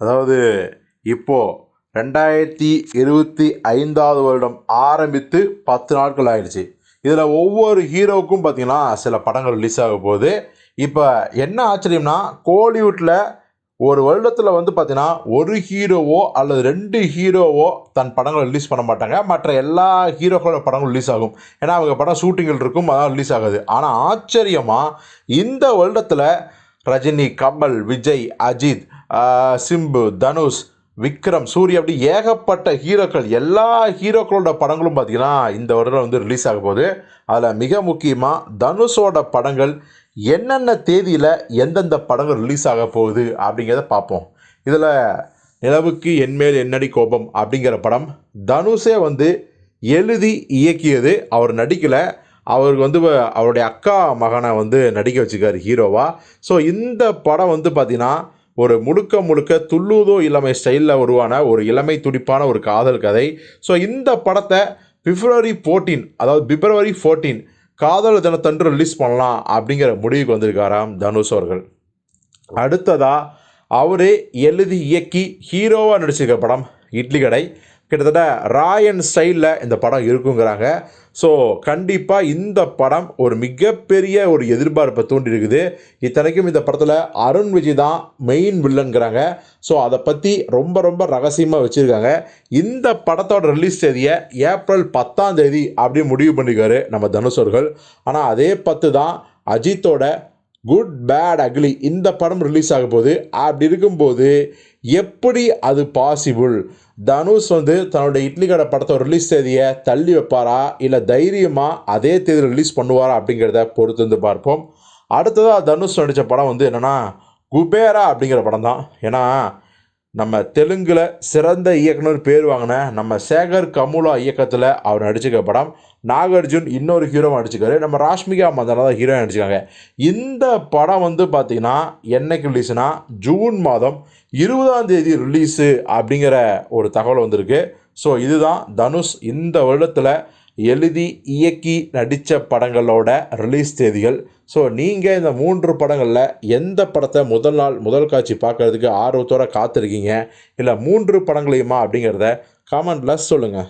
அதாவது இப்போது ரெண்டாயிரத்தி இருபத்தி ஐந்தாவது வருடம் ஆரம்பித்து பத்து நாட்கள் ஆயிடுச்சு. இதில் ஒவ்வொரு ஹீரோவுக்கும் பார்த்தீங்கன்னா சில படங்கள் ரிலீஸ் ஆக போகுது. இப்போ என்ன ஆச்சரியம்னா கோலிவுட்டில் ஒரு வருடத்தில் வந்து பார்த்திங்கன்னா ஒரு ஹீரோவோ அல்லது ரெண்டு ஹீரோவோ தன் படங்களை ரிலீஸ் பண்ண மாட்டாங்க. மற்ற எல்லா ஹீரோக்களோட படங்களும் ரிலீஸ் ஆகும். ஏன்னா அவங்க படம் ஷூட்டிங்கில் இருக்கும் அதான் ரிலீஸ் ஆகாது. ஆனால் ஆச்சரியமாக இந்த வருடத்தில் ரஜினி கமல் விஜய் அஜித் சிம்பு தனுஷ் விக்ரம் சூரிய அப்படி ஏகப்பட்ட ஹீரோக்கள் எல்லா ஹீரோக்களோட படங்களும் பார்த்தீங்கன்னா இந்த வருடம் வந்து ரிலீஸ் ஆக போகுது. அதில் மிக முக்கியமாக தனுஷோட படங்கள் என்னென்ன தேதியில் எந்தெந்த படங்கள் ரிலீஸ் ஆக போகுது அப்படிங்கிறத பார்ப்போம். இதில் நிலவுக்கு என்மேல் என்னடி கோபம் அப்படிங்கிற படம் தனுஷே வந்து எழுதி இயக்கியது. அவர் நடிக்கலை. அவருக்கு வந்து வ- அவருடைய அக்கா மகனை வந்து நடிக்க வச்சுக்காரு ஹீரோவாக ஸோ இந்த படம் வந்து பார்த்திங்கன்னா ஒரு முழுக்க முழுக்க துள்ளுதோ இளமை ஸ்டைலில் உருவான ஒரு இளமை துடிப்பான ஒரு காதல் கதை. ஸோ இந்த படத்தை பிப்ரவரி 14 அதாவது பிப்ரவரி 14 காதல் தினத்தன்று ரிலீஸ் பண்ணலாம் அப்படிங்கிற முடிவுக்கு வந்திருக்காராம் தனுஷ் அவர்கள். அடுத்ததாக அவரே எழுதி இயக்கி ஹீரோவாக நடிச்சிருக்க படம் இட்லி கடை. கிட்டத்தட்ட ராயன் ஸ்டைலில் இந்த படம் இருக்குங்கிறாங்க. ஸோ கண்டிப்பாக இந்த படம் ஒரு மிகப்பெரிய ஒரு எதிர்பார்ப்பை தூண்டி இருக்குது இத்தனைக்கும் இந்த படத்தில் அருண் விஜய் தான் மெயின் வில்லன்கிறாங்க ஸோ அதை பற்றி ரொம்ப ரொம்ப ரகசியமாக வச்சுருக்காங்க. இந்த படத்தோட ரிலீஸ் தேதியை ஏப்ரல் பத்தாம் தேதி அப்படி முடிவு பண்ணிக்காரு நம்ம தனுஷ் அவர்கள். ஆனால் அதே பத்து தான் அஜித்தோட குட் பேட் அக்லி இந்த படம் ரிலீஸ் ஆக போகுது அப்படி இருக்கும்போது எப்படி அது பாசிபிள் தனுஷ் வந்து தன்னுடைய இட்லி கடை படத்தை ரிலீஸ் தேதியை தள்ளி வைப்பாரா? இல்லை தைரியமாக அதே தேதியில் ரிலீஸ் பண்ணுவாரா? அப்படிங்கிறத பொறுத்து வந்து பார்ப்போம். அடுத்ததாக தனுஷ் நடித்த படம் வந்து என்னென்னா குபேரா அப்படிங்கிற படம் தான். ஏன்னா நம்ம தெலுங்கில் சிறந்த இயக்குனர் பேர் வாங்கின நம்ம சேகர் கமுலா இயக்கத்தில் அவர் நடிச்சிருக்க படம். நாகார்ஜுன் இன்னொரு ஹீரோ நடிச்சிருக்காரு நம்ம ராஷ்மிகா மந்தனா தான் ஹீரோ நடிச்சிருக்காங்க இந்த படம் வந்து பார்த்திங்கன்னா என்னைக்கு ரிலீஸ்னா ஜூன் மாதம் இருபதாம் தேதி ரிலீஸு அப்படிங்கிற ஒரு தகவல் வந்திருக்கு. ஸோ இதுதான் தனுஷ் இந்த வருடத்தில் எழுதி இயக்கி நடித்த படங்களோட ரிலீஸ் தேதிகள். ஸோ நீங்கள் இந்த மூன்று படங்களில் எந்த படத்தை முதல் நாள் முதல் காட்சி பார்க்கறதுக்கு ஆர்வத்தோட காத்திருக்கீங்க? இல்லை மூன்று படங்களையுமா அப்படிங்கிறத கமெண்ட்டில் சொல்லுங்கள்